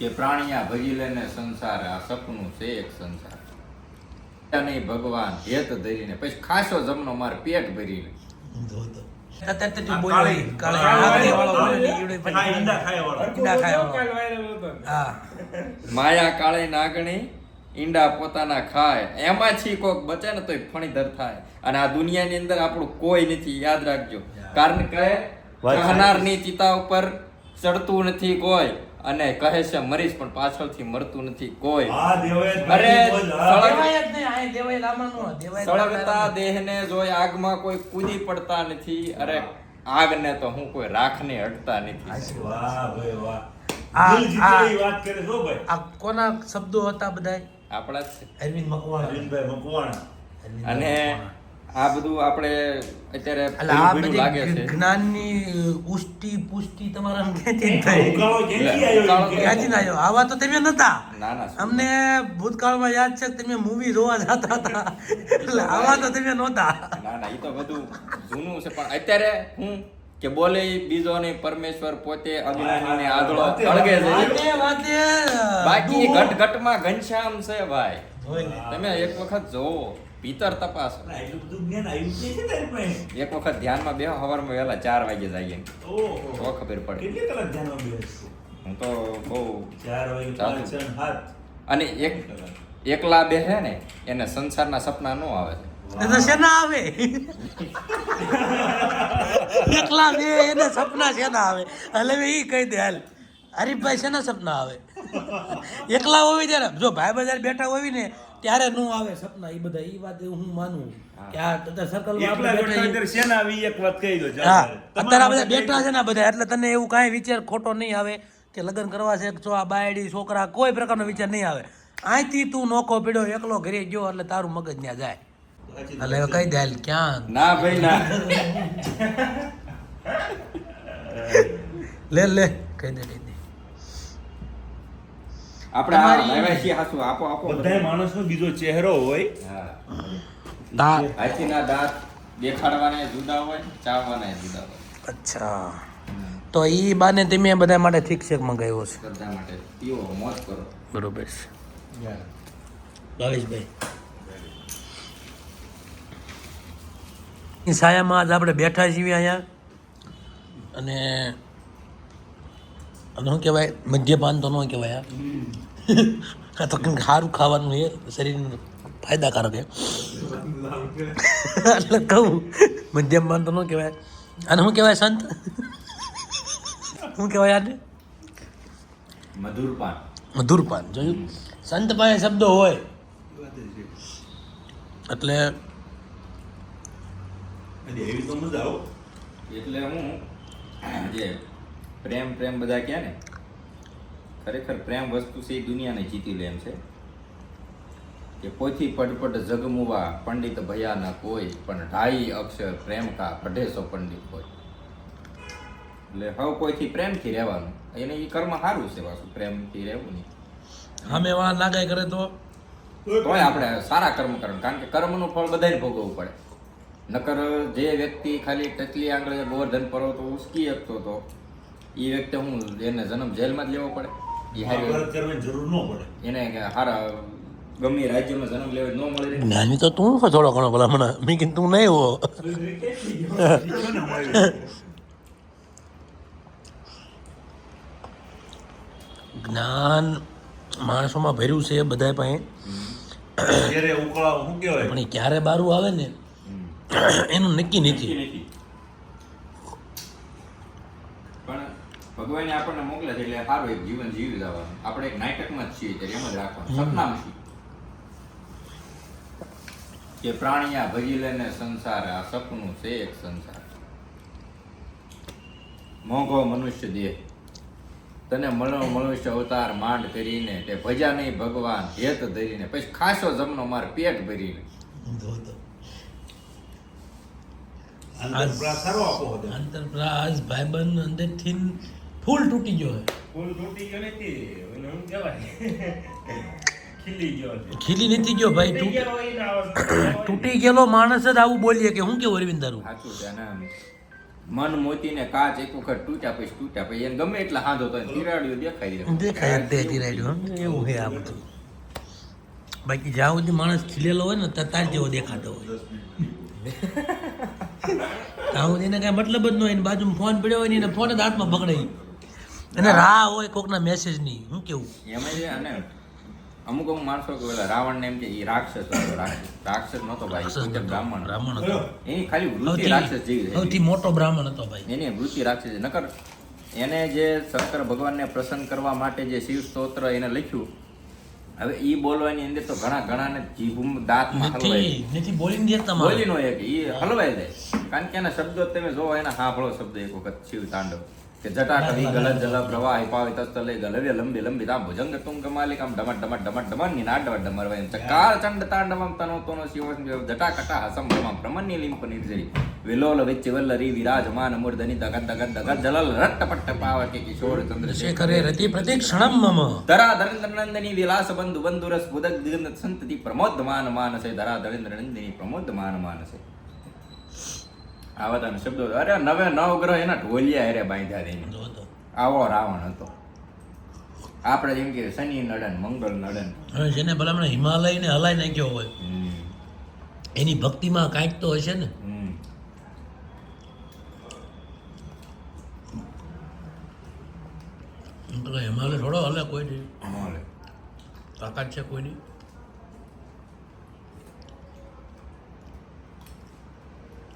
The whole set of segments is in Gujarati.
કે પ્રાણિયા ભજી લેને સંસાર આ સપનું છે એક સંસાર. નહીં ભગવાન હેત ધરીને પછી ખાસો જમનો માર પેટ ભરીને. માયા કાળે નાગણી ઈંડા પોતાના ખાય. એમાંથી કોક બચે ને તોય ફણીધર થાય. અને આ દુનિયાની અંદર આપણું કોઈ નથી યાદ રાખજો. કારણ કે કહનારની ચિતા ઉપર ચડતું નથી કોઈ. અને કહે છે મરીશ પણ પાછળથી મરતું નથી કોઈ. અરે, સળગતા દેહને જોઈ આગમાં કોઈ કૂદી પડતા નથી. અરે આગને તો હું કોઈ રાખને હટતા નથી. વાહ ભાઈ વાહ. આ- દિલ જીતે આ- એ વાત કરે છો ભાઈ. આ કોના શબ્દો હતા બધા આપણા જ છે. અરવિંદ મકવાણા. અરવિંદભાઈ મકવાણા. અને. આ બધું આપણે અત્યારે લાગે છે. જ્ઞાનની ઉષ્ટિ પુષ્ટિ તમારા ક્યાંથી થઈ ક્યાંથી આવ્યો ના આવા તો તમે નતા. ના ના અમને ભૂતકાળમાં યાદ છે કે તમે મૂવી જોવા જતા હતા. એટલે આવા તો તમે નહોતા. ના ના એ તો બધું જૂનું છે. પણ અત્યારે હું કે બોલે બીજો નહીં પરમેશ્વર પોતે અજ્ઞાનીને આદળો વાતે, તળગે છે. બાકી. ઘટ ઘટમાં ઘનશ્યામ છે ભાઈ. તમે એક વખત જોવો ભીતર તપાસ. એટલું બધું જ્ઞાન આવ્યું છે તારી પાસે. એક વખત ધ્યાનમાં બેહો હવારમાં વહેલા ચાર વાગે જઈએ. ઓહો. તો ખબર પડે. કેટલી કલાક ધ્યાનમાં બેસશો? હું તો બહુ ચાર વાગે પાંચ, છ, સાત. અને એક એકલા બેહે ને એને સંસારના સપના ન આવે. એ તો શેના આવે? એકલા બે એને સપના શેના આવે? એટલે એ કહી દે હાલ. હરીફભાઈ શેના સપના આવે? એકલા હોય ત્યારે જો ભાઈ બજાર બેઠા હોય ને ત્યારે નો આવે સપના એ બધા એ વાત હું માનું. કે આ અત્યારે સર્કલમાં આપણે એક વાત કહી દો હા. અત્યારે બધા બેઠા છે ને બધા એટલે તને એવું કાંઈ વિચાર ખોટો નહીં આવે કે લગ્ન કરવા છે છો આ બાયડી છોકરા કોઈ પ્રકારનો વિચાર નહીં આવે. અહીંથી તું નોખો પીડ્યો એકલો ઘરે ગયો એટલે તારું મગજ ત્યાં જાય. એટલે હવે કહી દે ક્યાં? ના ભાઈ ના. લે લે કહી દે. આપણે હાસુ આપો આપો બધાય માણસનો બીજો ચહેરો હોય. હાથીના દાંત દેખાડવાના જુદા હોય ચાવવાના જુદા હોય. અચ્છા. તો ઈ બાને તમે બધા માટે ઠીક છે મંગાવ્યો છે? બધા માટે. પીઓ મોજ કરો. બરોબર છે. ભાવેશભાઈ સાયામાં આજ આપણે બેઠા છીએ અહીંયા. અને શું કહેવાય? મદ્યપાન તો ન કહેવાય આ તો કંઈક સારું ખાવાનું એ શરીરને ફાયદાકારક છે. એટલે કહું મદ્યપાન તો ન કહેવાય. અને શું કહેવાય સંત? શું કહેવાય આને? મધુરપાન. મધુરપાન જોયું? સંત પાસે શબ્દો હોય. એટલે એવી તો મજા આવો. એટલે હું જે પ્રેમ પ્રેમ બધા કહે ને? ખરેખર પ્રેમ વસ્તુ છે એ દુનિયાને જીતી લે એમ છે. કે પોથી પટપટ જગમુવા પંડિત ભયાના કોઈ પણ ઢાઈ અક્ષર પ્રેમ કા પઢેસો પંડિત હોય. એટલે હવે કોઈથી પ્રેમથી રહેવાનું. એને એ કર્મ સારું છે પાછું પ્રેમથી રહેવું નહીં. સામે વાળા નાગાઈ કરે તો? તોય આપણે સારા કર્મ કરવાનું કારણ કે કર્મનું ફળ બધાને ભોગવવું પડે. નકર જે વ્યક્તિ ખાલી ટચલી આંગળે ગોવર્ધન પર્વત ઉસકી શકતો હતો એ વ્યક્તિ હું એને જન્મ જેલમાં જ લેવો પડે. કરવાની જરૂર ન પડે. એને કે હારા ગમે રાજ્યમાં જન્મ લેવો ન મળે જ્ઞાની તો તું છો થોડો ઘણો ભલા મને. મેં કીધું તું નહીં હો જ્ઞાન માણસોમાં ભર્યું છે બધા પાસે. પણ એ ક્યારે બારું આવે ને? એનું નક્કી નથી નથી. પણ ભગવાને આપણને મોકલે છે એટલે સારું એક જીવન જીવી જવાનું આપણે એક નાટકમાં જ છીએ ત્યારે એમ જ રાખવાનું. સપનામાં છીએ. કે પ્રાણિયા ભજી લેને સંસાર આ સપનું છે એક સંસાર. મોંઘો મનુષ્ય દેહ. તને મળો મનુષ્ય અવતાર માંડ કરીને તે ભજા નહીં ભગવાન હેત ધરીને. પછી ખાસો જમનો માર પેટ ભરીને. આંતરપ્રાસ સારો આપો હતો. આંતરપ્રાસ ભાઈબંધ અંદરથી ફૂલ તૂટી ગયો છે. ફૂલ તૂટી ગયો નથી. એને હું કહેવાય? ખીલી ગયો છે. ખીલી નથી ગયો ભાઈ તૂટી ગયેલો માણસ જ આવું બોલીએ કે હું કેવું અરવિંદ દારૂ? સાચું છે ને મન મોતીને કાચ એક વખત તૂટ્યા પછી તૂટ્યા પછી એને ગમે એટલા હાંધો તો તિરાડ્યું દેખાય. દેખાય તિરાડ્યું એવું છે આ બધું બાકી જ્યાં સુધી માણસ ખીલેલો હોય ને ત્યાં તાર જેવો દેખાતો હોય. ત્યાં સુધી એને કાંઈ મતલબ જ ન હોય એની બાજુમાં ફોન પડ્યો હોય ને એને ફોન જ હાથમાં પકડાય અને રાહ હોય કોકના મેસેજની હું કેવું? એમાં જે અને અમુક અમુક માણસો કે પેલા રાવણ ને એમ કે એ રાક્ષસ હતો રાક્ષસ નતો ભાઈ બ્રાહ્મણ. બ્રાહ્મણ હતો? એની ખાલી વૃત્તિ રાક્ષસ જેવી સૌથી મોટો બ્રાહ્મણ હતો ભાઈ. એની વૃત્તિ રાક્ષસ નકર એને જે શંકર ભગવાનને પ્રસન્ન કરવા માટે જે શિવ સ્તોત્ર એને લખ્યું હવે ઈ બોલવાની અંદર તો ઘણા ઘણાને જીભ દાંતમાં હલવાય નથી બોલી દેતા બોલી નો એક ઈ હલવાય જાય. કારણ કે એના શબ્દો તમે જોવો એના હાફળો શબ્દ એક વખત શિવ તાંડવ. કે જટા કવિ ગલત જલ પ્રવાહ પાવિ તસ્તલે ગલવ્ય લંબી લંબી તામ ભુજંગ તુંગ માલિકામ ડમટ ડમટ ડમટ ડમનની નાડ ડમર વયમ ચકાર ચંડ તાંડવમ તનો તનો શિવ જટા કટા હસમ ભ્રમમ પ્રમન્ય લિંપ નિર્જરી વિલોલ વલ્લરી વિરાજમાન મૂર્ધની દગત દગત દગત જલલ રટ્ટ પટ્ટ પાવકે કિશોર ચંદ્રશેખરે રતિ પ્રત્યેક ક્ષણમ મમ. ધરા ધરેન્દ્ર નંદની વિલાસ બંધુ બંધુરસ બુદક દિગંત સંતતિ પ્રમોદમાન માનસે. ધરા ધરેન્દ્ર નંદિની પ્રમોદમાન માનસે. આવા તને શબ્દો અરે નવે નવ ગ્રહ એના ઢોલિયા અરે બાંધ્યા દઈને તો આવો રાવણ હતો. આપણે જેમ કે શનિ નડન મંગળ નડન. હવે જેને ભલામણ હિમાલયને હલાઈ નાખ્યો હોય એની ભક્તિમાં કાંઈક તો હશે ને? હિમાલય થોડો હલે કોઈ નહીં. તાકાત છે કોઈની?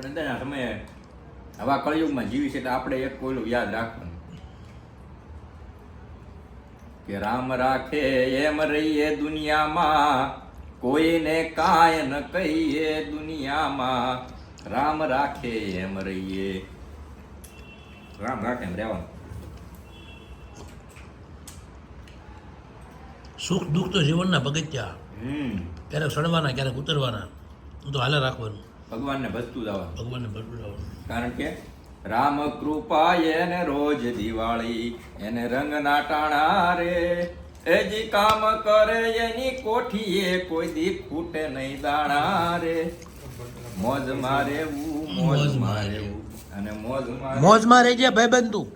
પણ અત્યારના સમયે હવા કળિયુગમાં જીવી છે એટલે આપણે એક કોયલું યાદ રાખવાનું. કે રામ રાખે એમ રહીએ દુનિયામાં કોઈને કાય ન કહીએ દુનિયામાં. રામ રાખે એમ રહીએ. રામ રાખે એમ રહેવાનું. સુખ દુઃખ તો જીવનના પગથિયા. હમ. ક્યારેક સડવાના ક્યારેક ઉતરવાના. હું તો હાલે રાખવાનું. ભગવાનને ભજતું જવાનું ભગવાનને ભજતું જવાનું કારણ કે રામ કૃપા એને રોજ દિવાળી એને રંગ નાટાણા રે. એ જી કામ કરે એની કોઠીએ કોઈ દીપ ફૂટે નહીં દાણા રે. મોજ મારે મોજ મારે અને મોજ મારે મોજ મારે જે ભાઈ તું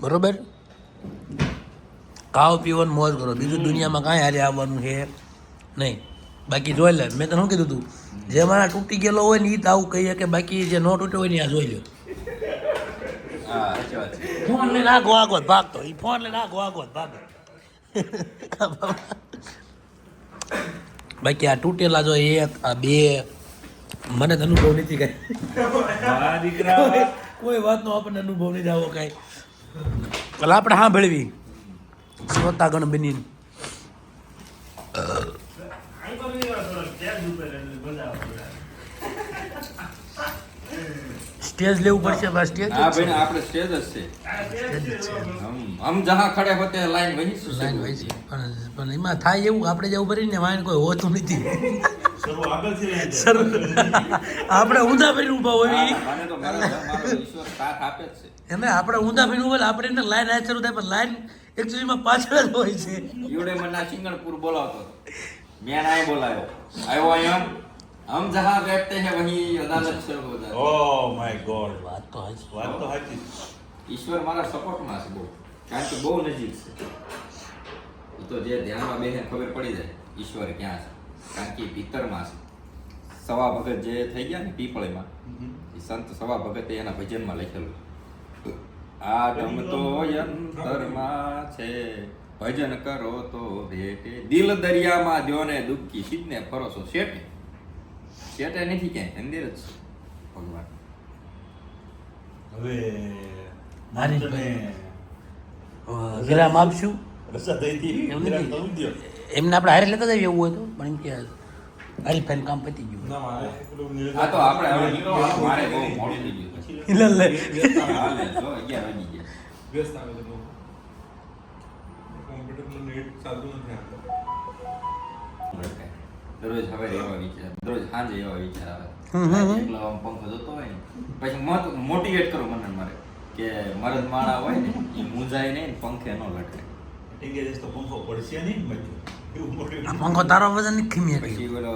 બરોબર? ખાઓ પીવો મોજ કરો. બીજું દુનિયામાં કાંઈ હારે આવવાનું છે નહીં. બાકી જોઈ લે મેં તને શું કીધું તું? જે મારા તૂટી ગયેલો હોય ને એ તો આવું કહીએ કે બાકી જે નો તૂટ્યો હોય ને આ જોઈ લો ફોન લઈને આગો આગો ભાગતો. એ ફોન લઈને આગો આગો ભાગે. બાકી આ તૂટેલા જો એક આ બે મને તો અનુભવ નથી કઈ. કોઈ વાતનો આપણને અનુભવ નહીં આવો કઈ. પેલા આપણે હા ભળવી શ્રોતાગણ બની આઈ તો નહીં વાત થોડો ક્યાં દુપે એટલે મજા આવે સ્ટેજ લેવું પડશે બસ સ્ટેજ હા ભાઈ આપણે સ્ટેજ જ છે. સ્ટેજ છે હમ જહા ખડે હોતે લાઈન વહી શું લાઈન વહી છે પણ પણ એમાં થાય એવું આપણે જેવું ભરીને વાયન કોઈ હોતું નથી. આપણે ઊંધા ભરીને ઊભા હોય મને તો મારો મારો ઈશ્વર સાથ આપે છે. એને આપણે ઊંધા ભરીને ઊભા આપણે એને લાઈન આ શરૂ થાય પણ લાઈન એકચ્યુઅલીમાં પાછળ જ હોય છે. ઈવડે મને બોલાવતો. મેં નાય બોલાયો આવ્યો અહીંયા. હમ જહાં બેઠતે હે વહી અદાલત છે બધા Oh my God. વાત તો હાચી. વાત તો સાચી ઈશ્વર મારા સપોર્ટમાં છે બહુ કારણ કે બહુ નજીક છે તો જે ધ્યાનમાં બેસે ખબર પડી જાય ઈશ્વર ક્યાં છે કારણ કે ઈ ભીતરમાં છે સવા ભગત જે થઈ ગયા ને પીપળીમાં એ સંત સવા ભગતે એના ભજનમાં લખેલું આ ધમ તો યંતરમાં છે ભજન કરો તો ભેટે દિલ દરિયામાં જો ને દુઃખી સીધને ફરો છો શેઠે શેઠે નથી ક્યાંય અંદર જ ભગવાન. હવે મારી વિરામ આપશું? રસા વિરામ નથી. થવું એમને આપણે હારે લેતા જઈએ એવું હોય તો પણ એમ કે હરીફાઈનું કામ પતી ગયું. ના મારે આ તો આપણે હવે મારે બહુ મોડું થઈ ગયું છે. લે લે. જો અગિયાર વાગી ગયા. વ્યસ્ત આવે છે બહુ. કોમ્પ્યુટરનું નેટ ચાલતું નથી આપણે દરરોજ હવે એવા વિચાર દરરોજ સાંજે એવા વિચાર આવે. એકલો આમ પંખો જતો હોય ને પછી મોટિવેટ કરો મને મારે કે મરદ માળા હોય ને એ મૂંઝાય નહીં પંખે ન લટકે. તો પંખો પડશે નહીં ને બધું. એવું બોલે આ પંખો તારો વજન ખીમી પછી ગયો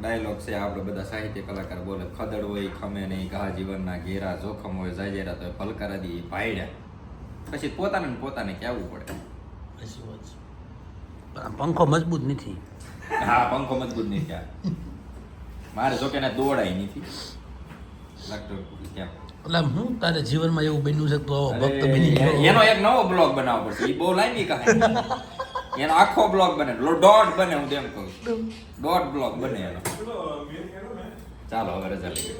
ડાયલોગ છે આપણે બધા સાહિત્ય કલાકાર બોલે ખદડ હોય ખમે નહીં ઘા જીવનના ઘેરા જોખમ હોય જાજેરા તો પલકારા દી ભાઈડા. પછી પોતાને પોતાને કહેવું પડે. પંખો મજબૂત નથી. હા પંખો મજબૂત નહીં ત્યાં મારે જોકે કે દોડાય નથી. એટલે હું તારે જીવનમાં એવું બન્યું છે તો ભક્ત બની એનો એક નવો બ્લોગ બનાવવો પડશે. એ બહુ લાંબી કહાની. એનો આખો બ્લોગ બને. ડોટ દોઢ બને હું તેમ કહું. દોઢ બ્લોગ બને એનો. ચાલો હવે રજા લઈએ.